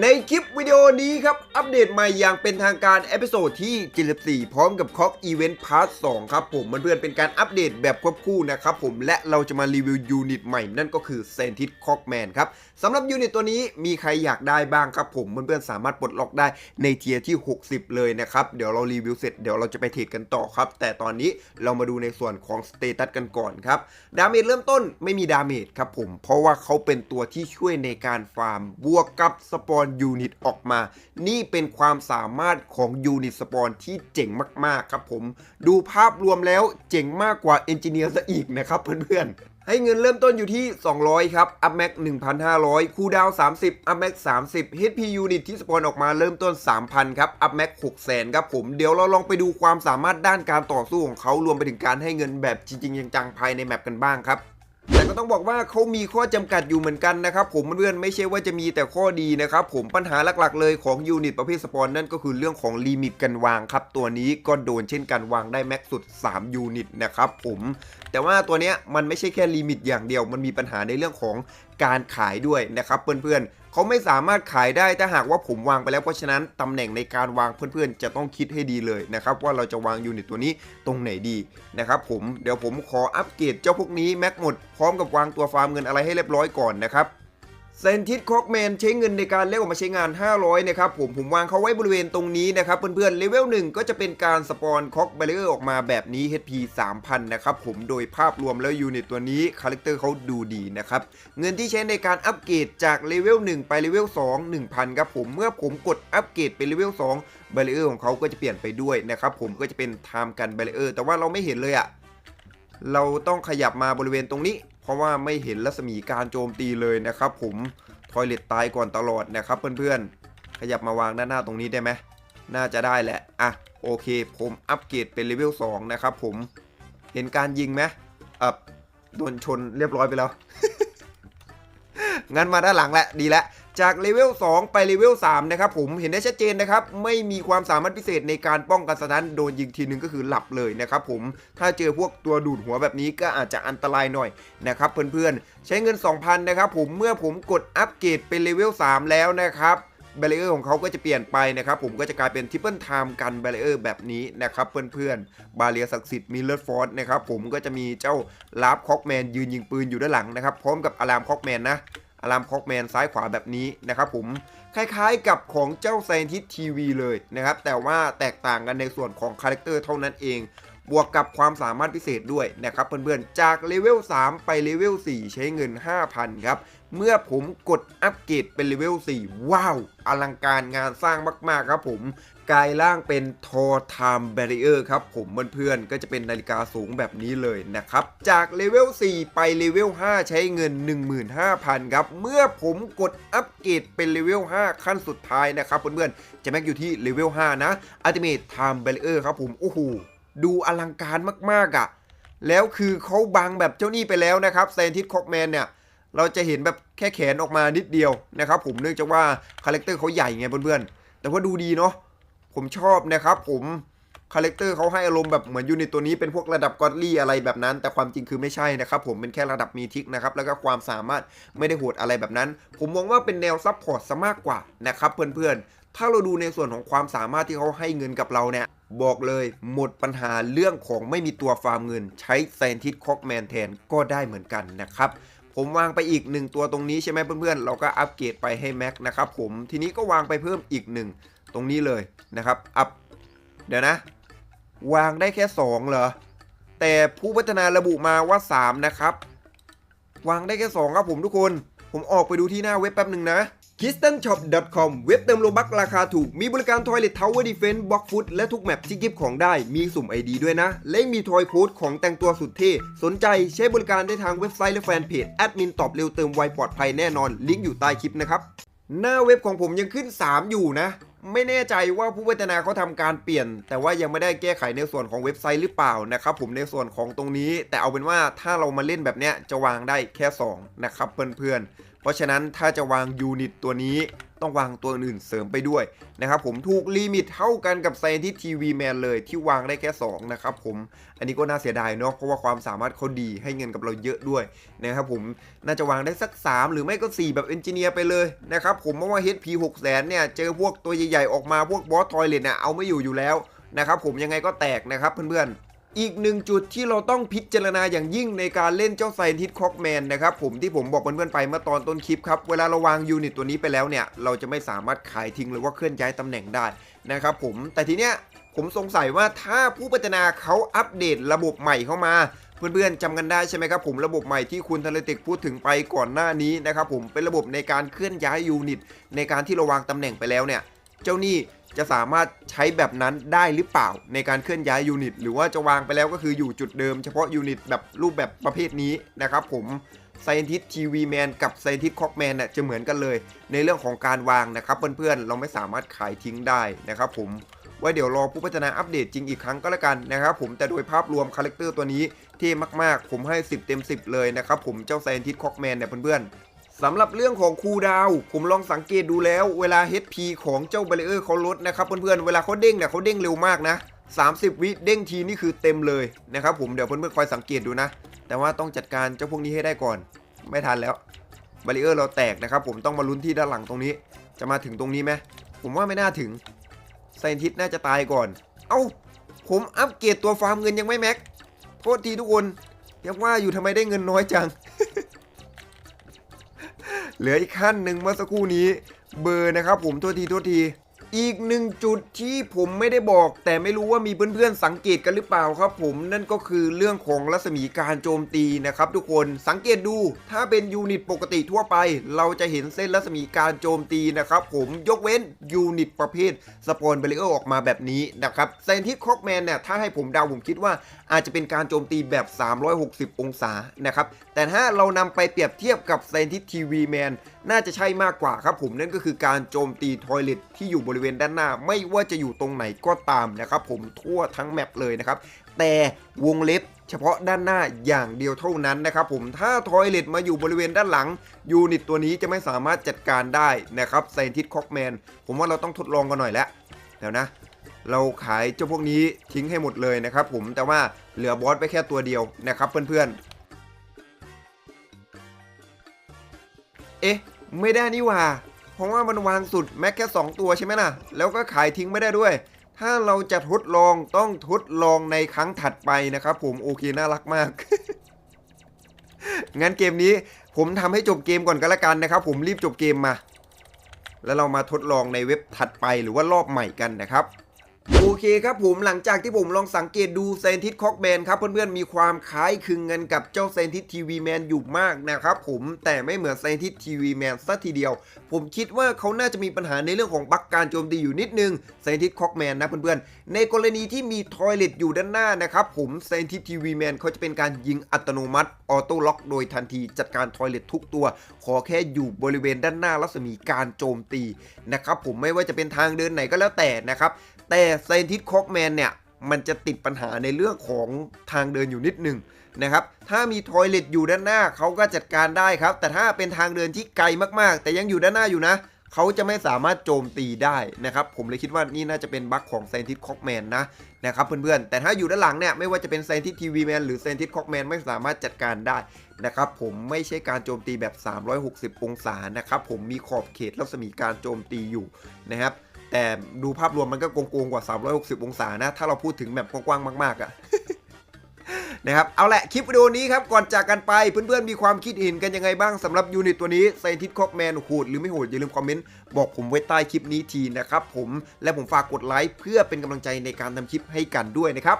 ในคลิปวิดีโอนี้ครับ อัปเดตใหม่อย่างเป็นทางการเอพิโซดที่ 74 พร้อมกับคอกอีเวนต์พาร์ท 2 ครับผมเพื่อนๆเป็นการอัปเดตแบบควบคู่นะครับผมและเราจะมารีวิวยูนิตใหม่นั่นก็คือเซนทิสคอกแมนครับสำหรับยูนิตตัวนี้มีใครอยากได้บ้างครับผมเพื่อนๆสามารถปลดล็อกได้ในเทียร์ที่ 60 เลยนะครับ เดี๋ยวเรารีวิวเสร็จเดี๋ยวเราจะไปเทรดกันต่อครับ แต่ตอนนี้เรามาดูในส่วนของสเตตัสกันก่อนครับดาเมจเริ่มต้นไม่มีดาเมจครับผมเพราะว่าเขาเป็นตัวที่ช่วยในการฟาร์มบวกกับสปอนยูนิตออกมา นี่เป็นความสามารถของยูนิตสปอนที่เจ๋งมากๆครับผม ดูภาพรวมแล้วเจ๋งมากกว่าเอนจิเนียร์ซะอีกนะครับเพื่อนๆให้เงินเริ่มต้นอยู่ที่ 200 ครับ อัพแม็ก1,500 คูดาว 30 อัพแม็ก30 HP ยูนิตที่สปอนออกมาเริ่มต้น 3,000 ครับ อัพแม็ก600,000 ครับผม เดี๋ยวเราลองไปดูความสามารถด้านการต่อสู้ของเขารวมไปถึงการให้เงินแบบจริง ๆ จังๆ ภายในแมปกันบ้างครับ ก็ต้องบอกว่าเขามีข้อจำกัดอยู่เหมือนกันนะครับผมเพื่อนๆไม่ใช่ว่าจะมีแต่ข้อดีนะครับผมปัญหาหลักๆ เลยของยูนิตประเภทสปอนนั่นก็คือเรื่องของลิมิตการวางครับ ตัวนี้ก็โดนเช่นกันวางได้แม็กสุด 3 ยูนิตนะครับผมแต่ว่าตัวเนี้ยมันไม่ใช่แค่ลิมิตอย่างเดียว มันมีปัญหาในเรื่องของการขายด้วยนะครับเพื่อนๆ เขาไม่สามารถขายได้ถ้าหากว่าผมวางไปแล้วเพราะฉะนั้นตำแหน่งในการวางเพื่อนๆ จะต้องคิดให้ดีเลยนะครับว่าเราจะวางยูนิตตัวนี้ตรงไหนดีนะครับผมเดี๋ยวผมขออัปเกรดเจ้าพวกนี้แม็กหมดพร้อมกับวางตัวฟาร์มเงินอะไรให้เรียบร้อยก่อนนะครับ เซนทิสคอกแมนใช้เงินในการเล่นออกมาใช้งาน 500 นะครับผมผมวางเขาไว้บริเวณตรงนี้นะครับเพื่อนๆเลเวล1ก็จะเป็นการสปอนคอกเบลเลอร์ออกมาแบบนี้ HP 3000 นะครับผมโดยภาพรวมแล้วยูนิตตัวนี้คาแรคเตอร์เขาดูดีนะครับเงินที่ใช้ในการอัปเกรดจากเลเวล1ไปเลเวล2 1000 ครับผมเมื่อผมกดอัปเกรดเป็นเลเวล2เบลเลอร์ของเขาก็จะเปลี่ยนไปด้วยนะครับผมก็จะเป็นไทม์กันเบลเลอร์แต่ว่าเราไม่เห็นเลยอะเราต้องขยับมาบริเวณตรงนี้ เพราะว่าไม่เห็นรัศมีการโจมตีเลยนะครับผมทอยเลตตายก่อนตลอดนะครับเพื่อนๆ ขยับมาวางด้านหน้าตรงนี้ได้ไหมน่าจะได้แหละ อะ โอเค ผมอัปเกรดเป็นเลเวล2นะครับผม เห็นการยิงไหมอะโดนชนเรียบร้อยไปแล้ว งั้นมาด้านหลังแหละ ดีแล้ว จากเลเวล2ไปเลเวล3นะครับผมเห็นได้ชัดเจนนะครับ ไม่มีความสามารถพิเศษในการป้องกันสตันโดนยิงทีนึงก็คือหลับเลยนะครับผมถ้าเจอพวกตัวดูดหัวแบบนี้ก็อาจจะอันตรายหน่อยนะครับเพื่อนๆ ใช้เงิน 2,000 นะครับผมเมื่อผมกดอัปเกรดเป็นเลเวล3แล้วนะครับเบลเลอร์ของเขาก็จะเปลี่ยนไปนะครับผมก็จะกลายเป็นทริปเปิลไทม์กันเบลเลอร์แบบนี้นะครับเพื่อนๆ บาเลียศักดิ์สิทธิ์มีเลิร์ฟอร์ดนะครับผมก็จะมีเจ้าลาฟคอกแมนยืนยิงปืนอยู่ด้านหลังนะครับพร้อมกับอารามคอกแมนนะ อารามคอกแมนซ้ายขวาแบบนี้นะครับผมคล้ายๆกับของเจ้าไซนทิสทีวีเลยนะครับ แต่ว่าแตกต่างกันในส่วนของคาแรคเตอร์เท่านั้นเอง บวกกับความสามารถพิเศษด้วยนะครับเพื่อนๆ จากเลเวล 3 ไปเลเวล 4 ใช้เงิน 5,000 ครับ เมื่อผมกดอัปเกรดเป็นเลเวล 4 ว้าว อลังการงานสร้างมากๆครับผมกลายร่างเป็นทอไทม์แบรีเออร์ครับผมเพื่อนๆก็จะเป็นนาฬิกาสูงแบบนี้เลยนะครับ จากเลเวล 4 ไปเลเวล 5 ใช้เงิน 15,000 ครับ เมื่อผมกดอัปเกรดเป็นเลเวล 5 ขั้นสุดท้ายนะครับเพื่อนๆจะแม็กอยู่ที่เลเวล 5 นะ Ultimate Time Barrier ครับผม โอ้โห ดูอลังการมากๆอะ่ะ แล้วคือเขาบังแบบเจ้านี่ไปแล้วนะครับไซนทิสคอกแมนเนี่ยเราจะเห็นแบบแค่แขนออกมานิดเดียวนะครับผมเนื่องจากว่าคาแรคเตอร์เขาใหญ่ไงเพื่อนๆแต่ว่าดูดีเนาะ ผมชอบนะครับผมคาแรคเตอร์เขาให้อารมณ์แบบเหมือนยูนิตตัวนี้เป็นพวกระดับกอดลี่อะไรแบบนั้น แต่ความจริงคือไม่ใช่นะครับ ผมเป็นแค่ระดับมีทิกนะครับ แล้วก็ความสามารถไม่ได้โหดอะไรแบบนั้น ผมมองว่าเป็นแนวซับพอร์ตซะมากกว่านะครับเพื่อนๆ ถ้าเราดูในส่วนของความสามารถที่เขาให้เงินกับเราเนี่ยบอกเลยหมดปัญหาเรื่องของไม่มีตัวฟาร์มเงิน ใช้แซนทิสคอกแมนแทนก็ได้เหมือนกันนะครับผมวางไปอีกหนึ่งตัวตรงนี้ใช่ไหมเพื่อนๆ เราก็อัปเกรดไปให้แม็กนะครับผมทีนี้ก็วางไปเพิ่มอีกหนึ่ง ตรงนี้เลยนะครับ อัพ เดี๋ยวนะ วางได้แค่ 2 เหรอ แต่ผู้พัฒนาระบุมาว่า 3 นะครับ วางได้แค่ 2 ครับผมทุกคน ผมออกไปดูที่หน้าเว็บแป๊บหนึ่งนะ k i s t a n s h o p c o m เว็บเติมโลบักราคาถูก มีบริการ Toilet Tower Defense Block Foot และทุกแมปที่กิฟของได้ มีสุ่ม ID ด้วยนะ และมีทอยโค้ดของแต่งตัวสุดเท่ สนใจใช้บริการได้ทางเว็บไซต์และแฟนเพจ แอดมินตอบเร็วเติมไวปลอดภัยแน่นอน ลิงก์อยู่ใต้คลิปนะครับ หน้าเว็บของผมยังขึ้น 3 อยู่นะ ไม่แน่ใจว่าผู้พัฒนาเขาทำการเปลี่ยน แต่ว่ายังไม่ได้แก้ไขในส่วนของเว็บไซต์หรือเปล่านะครับผมในส่วนของตรงนี้ แต่เอาเป็นว่าถ้าเรามาเล่นแบบเนี้ยจะวางได้แค่ 2 นะครับเพื่อนๆ เพราะฉะนั้นถ้าจะวางยูนิตตัวนี้ต้องวางตัวอื่นเสริมไปด้วยนะครับผมถูกลิมิตเท่ากันกับไซนที่ทีวีแมนเลยที่วางได้แค่ 2 นะครับผมอันนี้ก็น่าเสียดายเนาะเพราะว่าความสามารถเขาดีให้เงินกับเราเยอะด้วยนะครับผมน่าจะวางได้สัก 3 หรือไม่ก็ 4 แบบเอนจิเนียร์ไปเลยนะครับผมเพราะว่า HP 6 0 0 0 0เนี่ยเจอพวกตัวใหญ่ๆออกมาพวกบอสทอยเลตเนี่ยเอาไม่อยู่อยู่แล้วนะครับผมยังไงก็แตกนะครับเพื่อนๆ อีกหนึ่งจุดที่เราต้องพิจารณาอย่างยิ่งในการเล่นเจ้าไซนทิสคอกแมนนะครับผมที่ผมบอกเพื่อนๆไปเมื่อตอนต้นคลิปครับ เวลาเราวางยูนิตตัวนี้ไปแล้วเนี่ย เราจะไม่สามารถขายทิ้งหรือว่าเคลื่อนย้ายตำแหน่งได้นะครับผมแต่ทีเนี้ยผมสงสัยว่าถ้าผู้พัฒนาเขาอัปเดตระบบใหม่เข้ามาเพื่อนๆจำกันได้ใช่ไหมครับผมระบบใหม่ที่คุณทะเลติกพูดถึงไปก่อนหน้านี้นะครับผมเป็นระบบในการเคลื่อนย้ายยูนิตในการที่เราวางตำแหน่งไปแล้วเนี่ย เจ้านี่ จะสามารถใช้แบบนั้นได้หรือเปล่าในการเคลื่อนย้ายยูนิต หรือว่าจะวางไปแล้วก็คืออยู่จุดเดิมเฉพาะยูนิตแบบรูปแบบประเภทนี้นะครับผมไซนทิสทีวีแมนกับไซนทิสคอกแมนน่ะจะเหมือนกันเลย ในเรื่องของการวางนะครับเพื่อนๆ เราไม่สามารถขายทิ้งได้นะครับผมไว้เดี๋ยวรอผู้พัฒนาอัปเดตจริงอีกครั้งก็แล้วกันนะครับผมแต่โดยภาพรวมคาแรคเตอร์ตัวนี้เท่มากๆ ผมให้ 10 เต็ม 10 เลยนะครับผมเจ้าไซนทิสคอกแมนเนี่ยเพื่อนๆ สำหรับเรื่องของคูดาว ผมลองสังเกตดูแล้ว เวลา HP ของเจ้าเบลเออร์เขาลดนะครับเพื่อนๆ เวลาเขาเด้งเนี่ยเขาเด้งเร็วมากนะ 30 วิเด้งทีนี่คือเต็มเลยนะครับผมเดี๋ยวเพื่อนๆคอยสังเกตดูนะ แต่ว่าต้องจัดการเจ้าพวกนี้ให้ได้ก่อน ไม่ทันแล้วเบลเออร์เราแตกนะครับผมต้องมาลุ้นที่ด้านหลังตรงนี้ จะมาถึงตรงนี้ไหมผมว่าไม่น่าถึงไซนทิสน่าจะตายก่อน เอ้า ผมอัปเกรดตัวฟาร์มเงินยังไม่แม็กโทษทีทุกคนยังว่าอยู่ทำไมได้เงินน้อยจัง เหลืออีกขั้นหนึ่งเมื่อสักครู่นี้เบอร์นะครับผมโทษทีโทษที อีกหนึ่งจุดที่ผมไม่ได้บอก แต่ไม่รู้ว่ามีเพื่อนๆสังเกตกันหรือเปล่าครับ ผมนั่นก็คือเรื่องของรัศมีการโจมตีนะครับ ทุกคนสังเกตดู ถ้าเป็นยูนิตปกติทั่วไป เราจะเห็นเส้นรัศมีการโจมตีนะครับ ผมยกเว้นยูนิตประเภทสปอนเบลเออร์ออกมาแบบนี้นะครับไซนทิสคอกแมนเนี่ยถ้าให้ผมเดาผมคิดว่าอาจจะเป็นการโจมตีแบบ 360 องศานะครับแต่ถ้าเรานำไปเปรียบเทียบกับไซนทิสทีวีแมนน่าจะใช่มากกว่าครับผมนั่นก็คือการโจมตีทอยเลทที่อยู่บริเวณเวณด้านหน้า ไม่ว่าจะอยู่ตรงไหนก็ตามนะครับผมทั่วทั้งแมปเลยนะครับแต่วงเล็บเฉพาะด้านหน้าอย่างเดียวเท่านั้นนะครับผมถ้าทอยเลทมาอยู่บริเวณด้านหลังยูนิตตัวนี้จะไม่สามารถจัดการได้นะครับไซนทิสคอกแมนผมว่าเราต้องทดลองกันหน่อยแล้วเดี๋ยวนะเราขายเจ้าพวกนี้ทิ้งให้หมดเลยนะครับผมแต่ว่าเหลือบอสไปแค่ตัวเดียวนะครับเพื่อนๆ เอ๊ะ ไม่ได้นี่ว่า ราะว่ามันวางสุดแม็กแค่2ตัวใช่ไหมน่ะแล้วก็ขายทิ้งไม่ได้ด้วย ถ้าเราจะทดลองต้องทดลองในครั้งถัดไปนะครับผมโอเคน่ารักมาก งั้นเกมนี้ผมทำให้จบเกมก่อนก็แล้วกันนะครับ ผมรีบจบเกมมา แล้วเรามาทดลองในเว็บถัดไปหรือว่ารอบใหม่กันนะครับ โอเคครับผมหลังจากที่ผมลองสังเกตดูเซนทิสคอกแมนครับเพื่อนๆมีความคล้ายคลึงกันกับเจ้าเซนทิสทีวีแมนอยู่มากนะครับผมแต่ไม่เหมือนเซนทิสทีวีแมนสัทีเดียว ผมคิดว่าเขาน่าจะมีปัญหาในเรื่องของบั๊กการโจมตีอยู่นิดนึงเซนทิสคอกแมนนะเพื่อนๆในกรณีที่มีทอยเลตอยู่ด้านหน้านะครับผมเซนทิสทีวีแมนเขาจะเป็นการยิงอัตโนมัติออโต้ล็อกโดยทันทีจัดการทอยเลตทุกตัว ขอแค่อยู่บริเวณด้านหน้ารัศมีการโจมตีนะครับผมไม่ว่าจะเป็นทางเดินไหนก็แล้วแต่นะครับแต่ไซนทิสคอกแมนเนี่ยมันจะติดปัญหาในเรื่องของทางเดินอยู่นิดหนึ่งนะครับ ถ้ามีทอยเลตอยู่ด้านหน้าเขาก็จัดการได้ครับ แต่ถ้าเป็นทางเดินที่ไกลมากๆ แต่ยังอยู่ด้านหน้าอยู่นะเขาจะไม่สามารถโจมตีได้นะครับ ผมเลยคิดว่านี่น่าจะเป็นบั๊กของไซนทิสคอกแมนนะนะครับเพื่อนๆ แต่ถ้าอยู่ด้านหลังเนี่ยไม่ว่าจะเป็นไซนทิสทีวีแมนหรือไซนทิสคอกแมนไม่สามารถจัดการได้นะครับผมไม่ใช่การโจมตีแบบ 360 องศานะครับผมมีขอบเขตรัศมีการโจมตีอยู่นะครับ แต่ดูภาพรวมมันก็โกงๆกว่า 360 องศานะ ถ้าเราพูดถึงแบบกว้างๆมากๆอะนะครับ เอาแหละคลิปวิดีโอนี้ครับ ก่อนจากกันไปเพื่อนๆ มีความคิดเห็นกันยังไงบ้างสำหรับยูนิตตัวนี้ไซนทิสคอกแมนโหดหรือไม่โหด อย่าลืมคอมเมนต์ บอกผมไว้ใต้คลิปนี้ทีนะครับผมและผมฝากกดไลค์เพื่อเป็นกำลังใจในการทำคลิปให้กันด้วยนะครับ